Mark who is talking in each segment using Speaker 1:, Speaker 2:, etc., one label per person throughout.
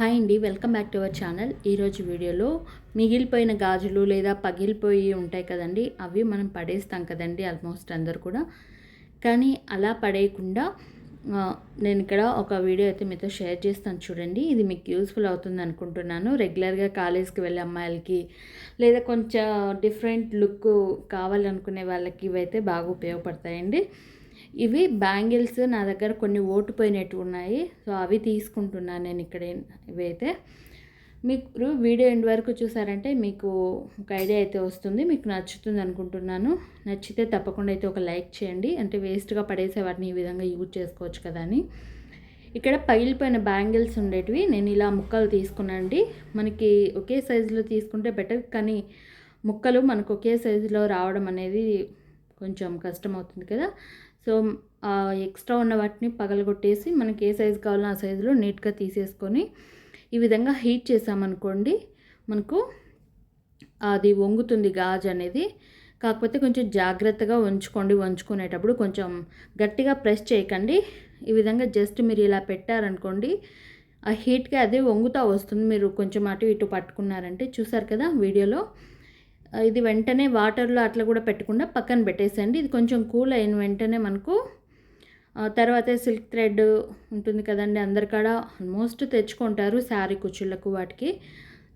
Speaker 1: Hi అండి welcome back to our channel. ఈరోజు వీడియోలో మిగిలిపోయిన గాజులు లేదా పగిలిపోయి ఉంటాయి కదండి అవి మనం పడేస్తాం కదండి ఆల్మోస్ట్ అందరు కూడా. కానీ అలా పడేయకుండా నేను ఇక్కడ ఒక వీడియో అయితే మీతో షేర్ చేస్తాను చూడండి. ఇది మీకు యూస్ఫుల్ అవుతుంది అనుకుంటున్నాను. రెగ్యులర్గా కాలేజ్కి వెళ్ళే అమ్మాయిలకి లేదా కొంచెం డిఫరెంట్ లుక్ కావాలనుకునే వాళ్ళకి ఇవైతే బాగా ఉపయోగపడతాయండి. ఇవి బ్యాంగిల్స్ నా దగ్గర కొన్ని ఓటుపోయినట్టు ఉన్నాయి. సో అవి తీసుకుంటున్నాను నేను ఇక్కడ ఇవైతే. మీకు వీడియో ఎండ్ వరకు చూసారంటే మీకు ఒక ఐడియా అయితే వస్తుంది. మీకు నచ్చుతుంది అనుకుంటున్నాను. నచ్చితే తప్పకుండా అయితే ఒక లైక్ చేయండి. అంటే వేస్ట్గా పడేసే వాటిని ఈ విధంగా యూజ్ చేసుకోవచ్చు కదా అని. ఇక్కడ పగిలిపోయిన బ్యాంగిల్స్ ఉండేటివి. నేను ఇలా ముక్కలు తీసుకున్నానండి. మనకి ఒకే సైజులో తీసుకుంటే బెటర్. కానీ ముక్కలు మనకు ఒకే సైజులో రావడం అనేది కొంచెం కష్టం అవుతుంది కదా. సో ఎక్స్ట్రా ఉన్న వాటిని పగలగొట్టేసి మనకి ఏ సైజు కావాలో ఆ సైజులో నీట్గా తీసేసుకొని ఈ విధంగా హీట్ చేసామనుకోండి మనకు అది వంగుతుంది గాజు అనేది. కాకపోతే కొంచెం జాగ్రత్తగా ఉంచుకోండి వంచుకునేటప్పుడు కొంచెం గట్టిగా ప్రెస్ చేయకండి. ఈ విధంగా జస్ట్ మీరు ఇలా పెట్టారనుకోండి ఆ హీట్కి అదే వంగుతూ వస్తుంది. మీరు కొంచెం అటు ఇటు పట్టుకున్నారంటే చూసారు కదా వీడియోలో? ఇది వెంటనే వాటర్లో అట్లా కూడా పెట్టకుండా పక్కన పెట్టేసండి ఇది కొంచెం కూల్ అయిన వెంటనే మనకు తర్వాత సిల్క్ థ్రెడ్ ఉంటుంది కదండి అందరికాడ ఆల్మోస్ట్ తెచ్చుకుంటారు శారీ కుచ్చుళ్ళకు వాటికి.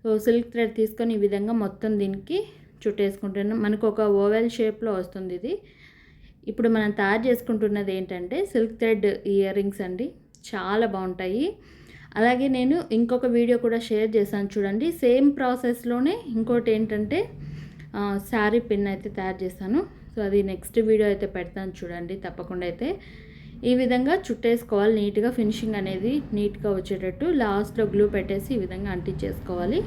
Speaker 1: సో సిల్క్ థ్రెడ్ తీసుకొని ఈ విధంగా మొత్తం దీనికి చుట్టేసుకుంటున్నాం. మనకు ఒక ఓవెల్ షేప్లో వస్తుంది ఇది. ఇప్పుడు మనం తయారు చేసుకుంటున్నది ఏంటంటే సిల్క్ థ్రెడ్ ఇయర్ రింగ్స్ అండి. చాలా బాగుంటాయి. అలాగే నేను ఇంకొక వీడియో కూడా షేర్ చేశాను చూడండి. సేమ్ ప్రాసెస్లోనే ఇంకోటి ఏంటంటే శారీ పిన్ అయితే తయారు చేశాను. సో అది నెక్స్ట్ వీడియో అయితే పెడతాను చూడండి తప్పకుండా అయితే. ఈ విధంగా చుట్టేసుకోవాలి నీట్గా ఫినిషింగ్ అనేది నీట్గా వచ్చేటట్టు లాస్ట్లో గ్లూ పెట్టేసి ఈ విధంగా అంటించేసుకోవాలి.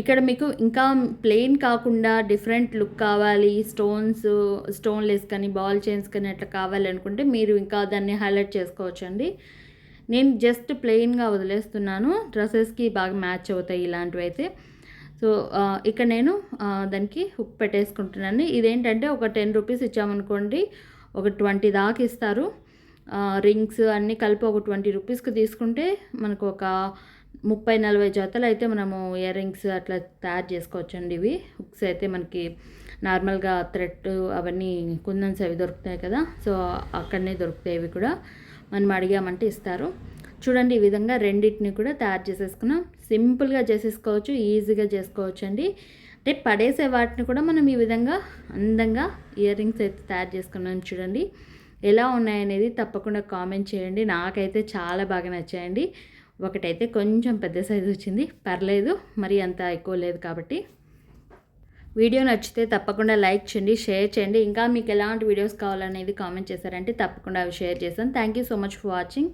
Speaker 1: ఇక్కడ మీకు ఇంకా ప్లెయిన్ కాకుండా డిఫరెంట్ లుక్ కావాలి స్టోన్స్ స్టోన్ లెస్ కానీ బాల్ చైన్స్ కానీ అట్లా కావాలనుకుంటే మీరు ఇంకా దాన్ని హైలైట్ చేసుకోవచ్చు అండి నేను జస్ట్ ప్లెయిన్గా వదిలేస్తున్నాను డ్రెస్సెస్కి బాగా మ్యాచ్ అవుతాయి ఇలాంటివి అయితే సో ఇక్కడ నేను దానికి హుక్ పెట్టేసుకుంటున్నాను. ఇదేంటంటే ఒక టెన్ రూపీస్ ఇచ్చామనుకోండి ఒక ట్వంటీ దాకా ఇస్తారు. రింగ్స్ అన్నీ కలిపి ఒక ట్వంటీ రూపీస్కి తీసుకుంటే మనకు ఒక ముప్పై నలభై జతలు అయితే మనము ఇయర్ రింగ్స్ అట్లా తయారు చేసుకోవచ్చండి ఇవి. హుక్స్ అయితే మనకి నార్మల్గా థ్రెడ్ అవన్నీ కుందన్స్ అవి దొరుకుతాయి కదా సో అక్కడనే దొరుకుతాయి ఇవి కూడా. మనం అడిగామంటే ఇస్తారు. చూడండి ఈ విధంగా రెండింటిని కూడా తయారు చేసేసుకున్నాం. సింపుల్గా చేసేసుకోవచ్చు ఈజీగా చేసుకోవచ్చు అండి అంటే పడేసే వాటిని కూడా మనం ఈ విధంగా అందంగా ఇయర్ రింగ్స్ అయితే తయారు చేసుకున్నాం చూడండి. ఎలా ఉన్నాయనేది తప్పకుండా కామెంట్ చేయండి. నాకైతే చాలా బాగా నచ్చాయండి. ఒకటైతే కొంచెం పెద్ద సైజు వచ్చింది. పర్లేదు మరి అంత ఎక్కువ లేదు కాబట్టి. వీడియో నచ్చితే తప్పకుండా లైక్ చేయండి షేర్ చేయండి. ఇంకా మీకు ఎలాంటి వీడియోస్ కావాలనేది కామెంట్ చేశారంటే తప్పకుండా అవి షేర్ చేస్తాను. Thank you so much for watching.